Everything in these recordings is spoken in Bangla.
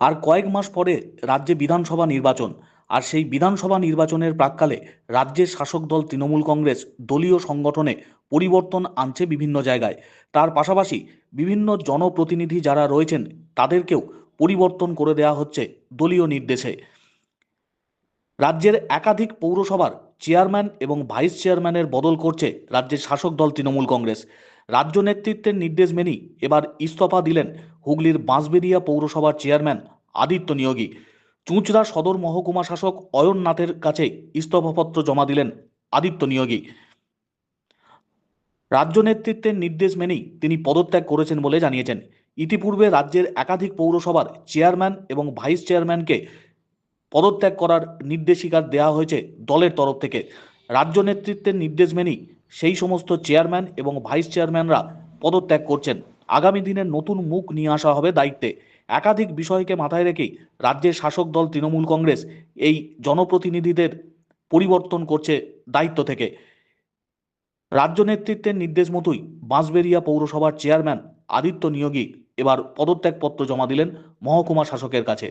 আর কয়েক মাস পরে রাজ্যে বিধানসভা নির্বাচন। আর সেই বিধানসভা নির্বাচনের প্রাককালে রাজ্যের শাসক দল তৃণমূল কংগ্রেস দলীয় সংগঠনে পরিবর্তন আনছে বিভিন্ন জায়গায়। তার পাশাপাশি বিভিন্ন জনপ্রতিনিধি যারা রয়েছেন, তাদেরকেও পরিবর্তন করে দেওয়া হচ্ছে দলীয় নির্দেশে। রাজ্যের একাধিক পৌরসভার চেয়ারম্যান এবং ভাইস চেয়ারম্যানের বদল করছে রাজ্যের শাসক দল তৃণমূল কংগ্রেস। রাজ্য নেতৃত্বের নির্দেশ মেনেই এবার ইস্তফা দিলেন হুগলির বাঁশবেরিয়া পৌরসভার চেয়ারম্যান আদিত্য নিয়োগী। চুঁচড়া সদর মহকুমা শাসক অয়ন নাথের কাছে ইস্তফাপত্র জমা দিলেন আদিত্য নিয়োগী। রাজ্য নেতৃত্বের নির্দেশ মেনেই তিনি পদত্যাগ করেছেন বলে জানিয়েছেন। ইতিপূর্বে রাজ্যের একাধিক পৌরসভার চেয়ারম্যান এবং ভাইস চেয়ারম্যানকে পদত্যাগ করার নির্দেশিকা দেওয়া হয়েছে দলের তরফ থেকে। রাজ্য নেতৃত্বের নির্দেশ মেনেই সেই সমস্ত চেয়ারম্যান এবং ভাইস চেয়ারম্যানরা পদত্যাগ করছেন। আগামী দিনের নতুন মুখ নিয়ে আসা হবে দায়িত্বে। একাধিক বিষয়কে মাথায় রেখেই রাজ্যের শাসক দল তৃণমূল কংগ্রেস এই জনপ্রতিনিধিদের পরিবর্তন করছে দায়িত্ব থেকে। রাজ্য নেতৃত্বের নির্দেশ মতোই বাঁশবেরিয়া পৌরসভার চেয়ারম্যান আদিত্য নিয়োগী এবার পদত্যাগপত্র জমা দিলেন মহকুমা শাসকের কাছে।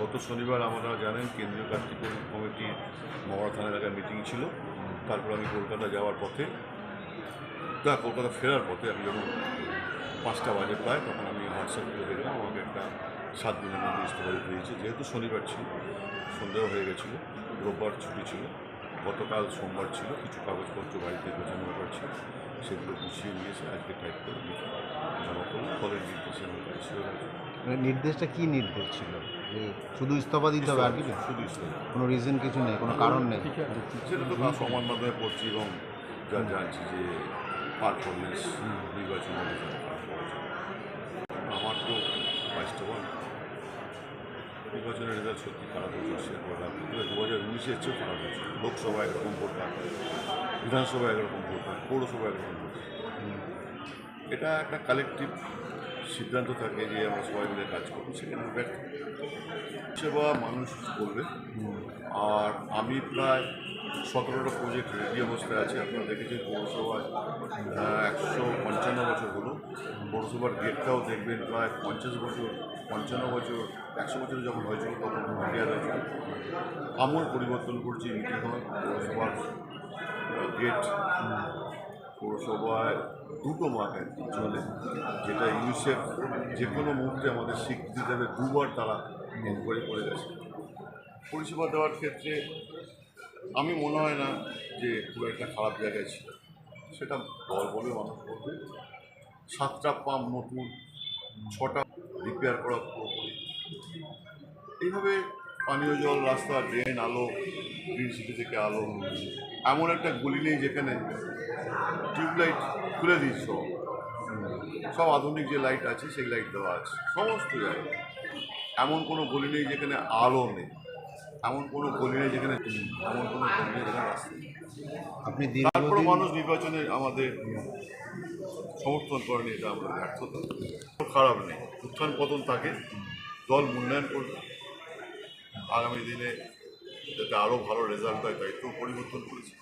গত শনিবার আমরা জানেন, কেন্দ্রীয় কার্তিক কমিটির মহড়া এলাকায় মিটিং ছিল। তারপর আমি কলকাতা যাওয়ার পথে তা কলকাতা ফেরার পথে আমি যখন পাঁচটা বাজে প্রায়, তখন আমি হোয়াটসঅ্যাপ করে দেখলাম, আমাকে একটা সাত দিনের মধ্যে ইস্তফা দিয়েছে যেহেতু শনিবার ছিল সন্দেহ হয়ে গেছিল, রোববার ছুটি ছিল গতকাল সোমবার ছিল কিছু কাগজপত্র বাড়িতে গোছানো ব্যাপার ছিল সেগুলো গুছিয়ে নিয়েছে আজকে টাইপ করে লিখে জমা করলাম। ফলের নির্দেশে আমার কাছে মানে নির্দেশটা কী নির্দেশ ছিল? যে শুধু ইস্তফা দিতে হবে আর কিছু শুধু ইস্তফা। কোনো রিজন কিছু নেই কোনো কারণ নেই? সেটা তো সংবাদ মাধ্যমে পড়ছি এবং যা জানছি যে পারফরমেন্স হয়েছে। আমার তো বল নির্বাচনের রেজাল্ট সত্যি খারাপ হয়েছে কথা কিন্তু দু হাজার উনিশের চেয়েও খারাপ হয়েছে। লোকসভা একরকম ভোট হয় বিধানসভা একরকম ভোট হয় পৌরসভা একরকম ভোট হয়। এটা একটা কালেকটিভ সিদ্ধান্ত থাকে যে আমরা সবাই মিলে কাজ করব সেখানে ব্যর্থ। সেবা মানুষ করবে। আর আমি প্রায় সতেরোটা প্রজেক্ট রেডি অবস্থায় আছে, আপনারা দেখেছেন পৌরসভায় আহ, একশো পঞ্চান্ন বছর হলো পৌরসভার গেটটাও দেখবেন, প্রায় পঞ্চাশ বছর, পঞ্চান্ন বছর, একশো বছর যখন হয়েছিল তখন রিপেয়ার হয়েছিল আমূল পরিবর্তন করছি মিটিং হয় পৌরসভার গেট। পৌরসভায় দুটো মাঠ আর কি চলে, যেটা ইউনিসেফ যে কোনো মুহূর্তে আমাদের স্বীকৃতি দেবে, দুবার তারা এনকোয়ারি করে গেছে। পরিষেবা দেওয়ার ক্ষেত্রে আমি মনে হয় না যে খুব একটা খারাপ জায়গায় ছিল। সেটা দল বলে মানুষ করবে সাতটা পাম্প নতুন, ছটা রিপেয়ার করা পুরোপুরি। এইভাবে পানীয় জল, রাস্তা ড্রেন আলো গ্রিন সিটি থেকে আলো এমন একটা গলি নেই যেখানে টিউবলাইট খুলে দিচ্ছ সব। আধুনিক যে লাইট আছে, সেই লাইট দেওয়া আছে। সমস্ত জায়গায়। এমন কোনো গলি নেই যেখানে আলো নেই। এমন কোনো গলি নেই যেখানে এমন কোনো গলি নেই যেখানে রাস্তা আপনি তারপরে মানুষ নির্বাচনে আমাদের সমর্থন করেনি এটা আমরা ব্যর্থতা। খারাপ নেই। উত্থান পতন থাকে দল মূল্যায়ন করবে। আগামী দিনে যাতে আরও ভালো রেজাল্ট হয় তাই তো পরিবর্তন করেছে।